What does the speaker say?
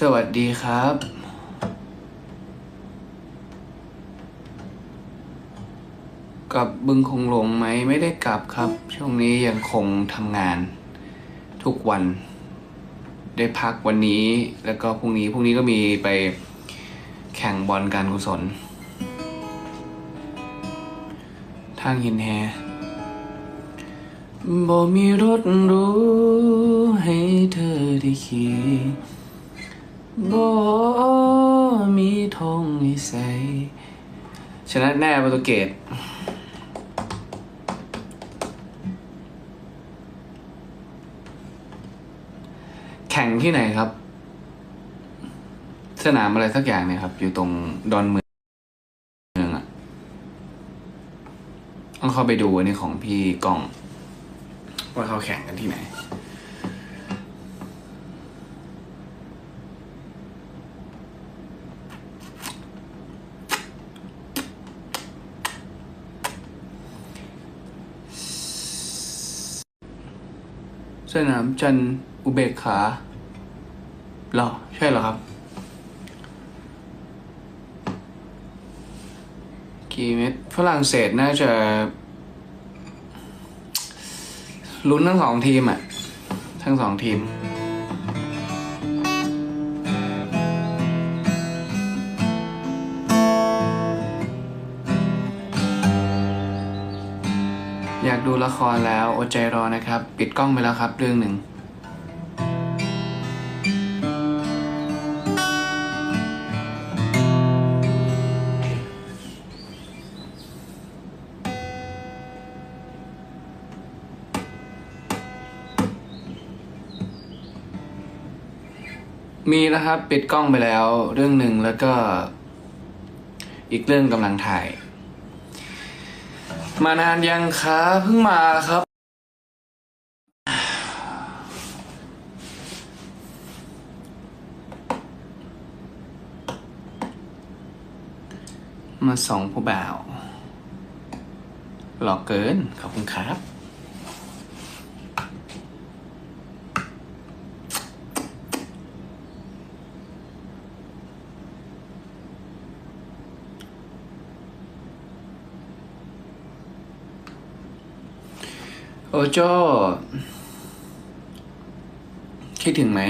สวัสดีครับ กลับบึงคงหลงไหมไม่ได้กลับครับ ช่วงนี้ยังคงทำงานทุกวัน ได้พักวันนี้แล้วก็พรุ่งนี้พรุ่งนี้ก็มีไปแข่งบอลการกุศล ทางหินแฮบ่มีรถรู้ให้เธอได้ขี่ บ่มีธงให้ใส่ชนะแน่โปรตุเกสแข่งที่ไหนครับ สนามอะไรสักอย่างเนี่ยครับ อยู่ตรงดอนเมืองเมืองอะต้องเข้าไปดูอันนี้ของพี่กล้อง ว่าเขาแข่งกันที่ไหน สนามจันอุเบกขาหรอ ใช่เหรอครับกี่เม็ดฝรั่งเศสน่าจะลุ้นทั้งสองทีมอะ ทั้งสองทีม อยากดูละครแล้วอดใจรอนะครับ ปิดกล้องไปแล้วครับเรื่องหนึ่ง มีนะครับ ปิดกล้องไปแล้วเรื่องหนึ่งแล้วก็ อีกเรื่องกำลังถ่าย มานานยังคะเพิ่งมาครับ มาสองผู้บ่าวหลอกเกิน ขอบคุณครับ โอโจคิดถึงไหม